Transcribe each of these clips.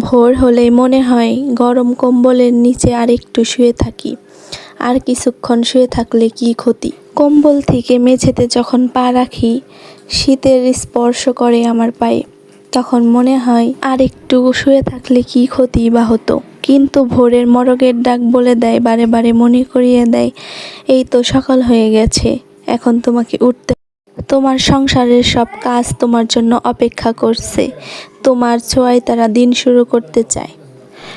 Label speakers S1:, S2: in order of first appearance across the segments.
S1: ভোর হলেই মনে হয় গরম কম্বলের নিচে আর একটু শুয়ে থাকি। আর কিছুক্ষণ শুয়ে থাকলে কি ক্ষতি? কম্বল থেকে মেঝেতে যখন পা রাখি, শীতের স্পর্শ করে আমার পায়ে। তখন মনে হয় আর একটু শুয়ে থাকলে কি ক্ষতি বা হতো? কিন্তু ভোরের মরগের ডাক বলে দেয়, বারে বারে মনে করিয়ে দেয়, এই তো সকাল হয়ে গেছে, এখন তোমাকে উঠতে তোমার সংসারের সব কাজ তোমার জন্য অপেক্ষা করছে। তোমার ছোঁয়ায় তারা দিন শুরু করতে চায়।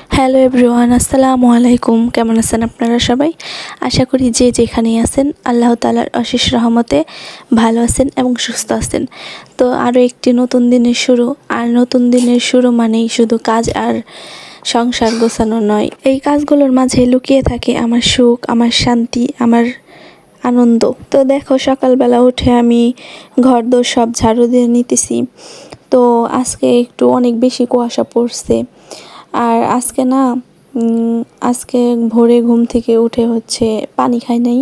S1: হ্যালো এভরিওয়ান আসসালামু আলাইকুম। কেমন আছেন আপনারা সবাই? আশা করি যে যেখানেই আছেন, আল্লাহ তালার অশেষ রহমতে ভালো আছেন এবং সুস্থ আছেন। তো আরও একটি নতুন দিনের শুরু। আর নতুন দিনের শুরু মানেই শুধু কাজ আর সংসার গোছানো নয়। এই কাজগুলোর মাঝে লুকিয়ে থাকে আমার সুখ, আমার শান্তি, আমার আনন্দ। তো দেখো, সকালবেলা উঠে আমি ঘর দোর সব ঝাড়ু দিয়ে নিতেছি। তো আজকে একটু অনেক বেশি কুয়াশা পড়ছে। আর আজকে না আজকে ভোরে ঘুম থেকে উঠে হচ্ছে পানি খাই নাই।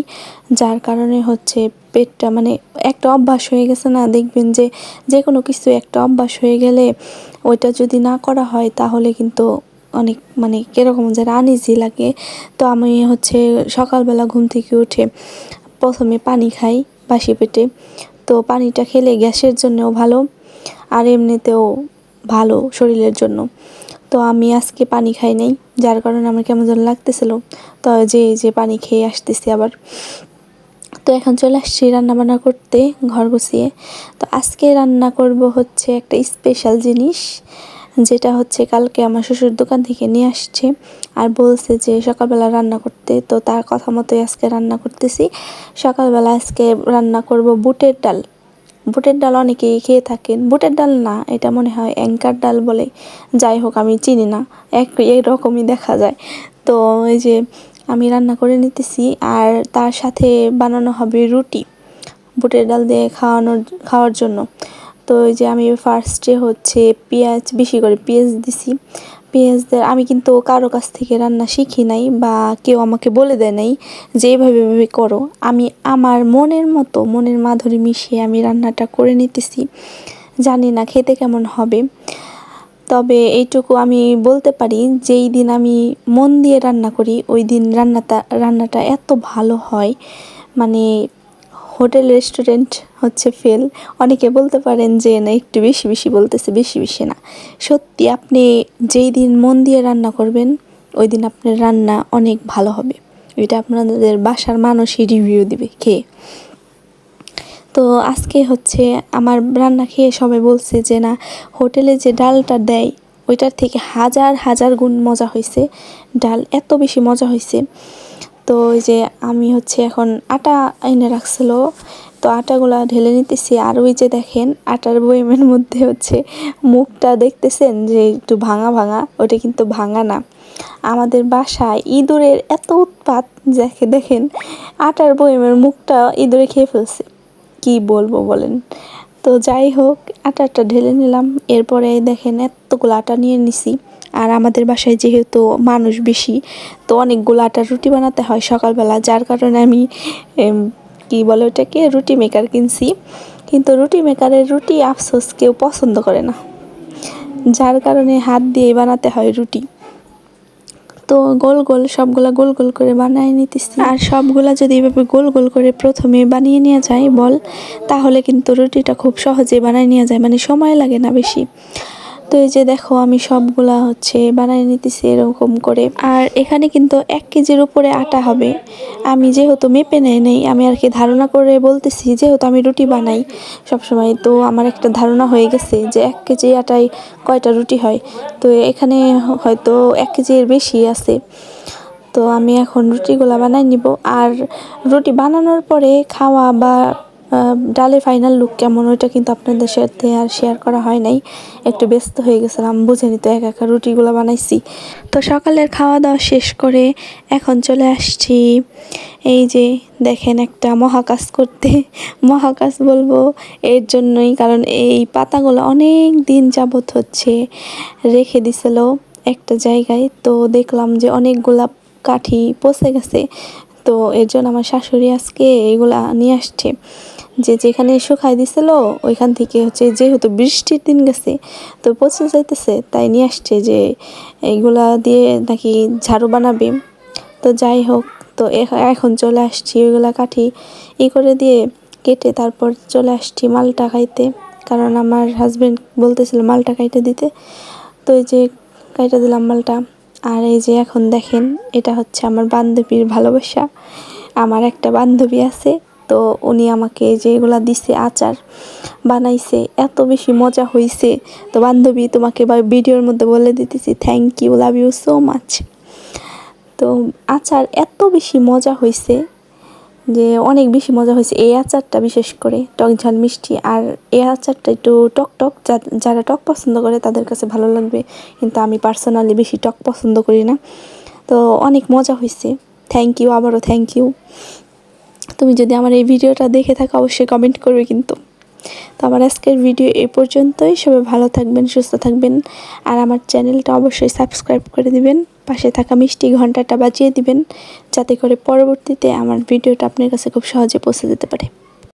S1: যার কারণে হচ্ছে পেটটা মানে একটা অভ্যাস হয়ে গেছে না, দেখবেন যে যে কোনো কিছু একটা অভ্যাস হয়ে গেলে ওইটা যদি না করা হয়, তাহলে কিন্তু অনেক মানে কীরকম যেন আনইজি লাগে। তো আমি হচ্ছে সকালবেলা ঘুম থেকে উঠে প্রথমে পানি খাই বাসি পেটে। তো পানিটা খেলে গ্যাসের জন্যও ভালো, আর এমনিতেও ভালো শরীরের জন্য। তো আমি আজকে পানি খাই নাই, যার কারণে আমার কেমন যেন লাগতেছিল। তো যে যে পানি খেয়ে আসতেছি আবার। তো এখন চলে আসছি রান্না বান্না করতে, ঘর গুছিয়ে। তো আজকে রান্না করব হচ্ছে একটা স্পেশাল জিনিস। যেটা হচ্ছে কালকে আমার শ্বশুর দোকান থেকে নিয়ে আসছে আর বলছে যে সকালবেলা রান্না করতে, তো তার কথা মতোই আজকে রান্না করতেছি। সকালবেলা আজকে রান্না করব বুটের ডাল। বুটের ডাল অনেকেই খেয়ে থাকেন। বুটের ডাল না, এটা মনে হয় অ্যাঙ্কার ডাল বলে। যাই হোক, আমি চিনি না। এক, এরকমই দেখা যায়। তো এই যে আমি রান্না করে নিতেছি আর তার সাথে বানানো হবে রুটি। বুটের ডাল দিয়ে খাওয়ানোর, খাওয়ার জন্য। তো ওই যে আমি ফার্স্টে হচ্ছে পেঁয়াজ, বেশি করে পেঁয়াজ দিছি। পেঁয়াজ দিয়ে আমি কিন্তু কারও কাছ থেকে রান্না শিখি নাই বা কেউ আমাকে বলে দেয় নাই যে এইভাবে এভাবে করো। আমি, আমার মনের মতো, মনের মাধুরী মিশিয়ে আমি রান্নাটা করে নিতেছি। জানি না খেতে কেমন হবে। তবে এইটুকু আমি বলতে পারি, যেই দিন আমি মন দিয়ে রান্না করি, ওই দিন রান্নাটা রান্নাটা এত ভালো হয়। মানে হোটেল রেস্টুরেন্ট হচ্ছে ফেল। অনেকে বলতে পারেন যে, না, একটু বেশি বেশি বলতেছে, বেশি বেশি না। সত্যি, আপনি যেই দিন মন দিয়ে রান্না করবেন, ওই দিন আপনার রান্না অনেক ভালো হবে। এটা আপনাদের বাসার মানুষই রিভিউ দিবে খেয়ে। তো আজকে হচ্ছে আমার রান্না খেয়ে সবাই বলছে যে, না, হোটেলে যে ডালটা দেয়, ওইটার থেকে হাজার হাজার গুণ মজা হয়েছে ডাল এত বেশি মজা হয়েছে তো ওই যে আমি হচ্ছে এখন আটা এনে রাখছিল, তো আটাগুলা ঢেলে নিতেছি। আর ওই যে দেখেন, আটার বয়মের মধ্যে হচ্ছে মুখটা দেখতেছেন যে একটু ভাঙা ভাঙা? ওটা কিন্তু ভাঙা না। আমাদের বাসায় ইঁদুরের এত উৎপাত যাকে দেখেন, আটার বয়মের মুখটা ইঁদুরে খেয়ে ফেলছে। কি বলব বলেন? তো যাই হোক, আটাটা ঢেলে নিলাম। এরপরে দেখেন এতগুলো আটা নিয়ে নিছি। আর আমাদের বাসায় যেহেতু মানুষ বেশি, তো অনেকগুলো আটার রুটি বানাতে হয় সকালবেলা, যার কারণে আমি কি বলে ওটাকে, রুটি মেকার কিনছি। কিন্তু রুটি মেকারের রুটি আফসোস কেউ পছন্দ করে না। যার কারণে হাত দিয়ে বানাতে হয় রুটি। তো গোল গোল, সবগুলা গোল গোল করে বানিয়ে নিতেছি। আর সবগুলা যদি এভাবে গোল গোল করে প্রথমে বানিয়ে নেওয়া যায় বল, তাহলে কিন্তু রুটিটা খুব সহজে বানিয়ে নেওয়া যায় মানে সময় লাগে না বেশি। তো এই যে দেখো, আমি সবগুলা হচ্ছে বানিয়ে নিতেছি এরকম করে। আর এখানে কিন্তু এক কেজির উপরে আটা হবে। আমি যেহেতু মেপে নেই নেই, আমি আর কি ধারণা করে বলতেছি যেহেতু আমি রুটি বানাই সবসময়, তো আমার একটা ধারণা হয়ে গেছে যে এক কেজি আটায় কয়টা রুটি হয়। তো এখানে হয়তো এক কেজির বেশি আছে। তো আমি এখন রুটিগুলা বানাই নিব। আর রুটি বানানোর পরে খাওয়া বা ডালের ফাইনাল লুক কেমন, ওইটা কিন্তু আপনাদের সাথে আর শেয়ার করা হয় নাই। একটু ব্যস্ত হয়ে গেছিলাম বুঝে নিতে এক একা রুটিগুলো বানাইছি। তো সকালের খাওয়া দাওয়া শেষ করে এখন চলে আসছি। এই যে দেখেন একটা মহাকাশ করতে, মহাকাশ বলব এর জন্যই, কারণ এই পাতাগুলো অনেক দিন যাবত হচ্ছে, রেখে দিছিল একটা জায়গায়। তো দেখলাম যে অনেকগুলা কাঠি পচে গেছে, তো এর জন্য আমার শাশুড়ি আজকে এগুলা নিয়ে আসছে। যে যেখানে শুকাই দিছিল, ওইখান থেকে হচ্ছে যেহেতু বৃষ্টির দিন গেছে, তো পচে যাইতেছে, তাই নিয়ে আসছে যে এইগুলা দিয়ে নাকি ঝাড়ু বানাবে। তো যাই হোক, তো এখ- এখন চলে আসছি ওইগুলা কাঠি ই করে দিয়ে কেটে তারপর চলে আসছি মালটা খাইতে। কারণ আমার হাজব্যান্ড বলতেছিল মালটা খাইতে দিতে। তো এই যে কাইটা দিলাম মালটা। আর এই যে এখন দেখেন, এটা হচ্ছে আমার বান্ধবীর ভালোবাসা। আমার একটা বান্ধবী আছে তো উনি আমাকে যেগুলা দিছে, আচার বানাইছে, এত বেশি মজা হয়েছে তো বান্ধবী তোমাকে বা ভিডিওর মধ্যে বলে দিতেছি thank you love you so much তো আচার এত বেশি মজা হয়েছে যে অনেক বেশি মজা হয়েছে এই আচারটা বিশেষ করে টক ঝাল মিষ্টি আর এই আচারটা একটু টক টক যারা টক পছন্দ করে তাদের কাছে ভালো লাগবে, কিন্তু আমি পার্সোনালি বেশি টক পছন্দ করি না। তো অনেক মজা হয়েছে থ্যাংক ইউ আবারও থ্যাংক ইউ তুমি যদি আমার এই ভিডিওটা দেখে থাকো, অবশ্যই কমেন্ট করবে কিন্তু। তো আমার আজকের ভিডিও এ পর্যন্তই। সবাই ভালো থাকবেন, সুস্থ থাকবেন। আর আমার চ্যানেলটা অবশ্যই সাবস্ক্রাইব করে দিবেন। পাশে থাকা মিষ্টি ঘন্টাটা বাজিয়ে দিবেন, যাতে করে পরবর্তীতে আমার ভিডিওটা আপনার কাছে খুব সহজে পৌঁছে যেতে পারে।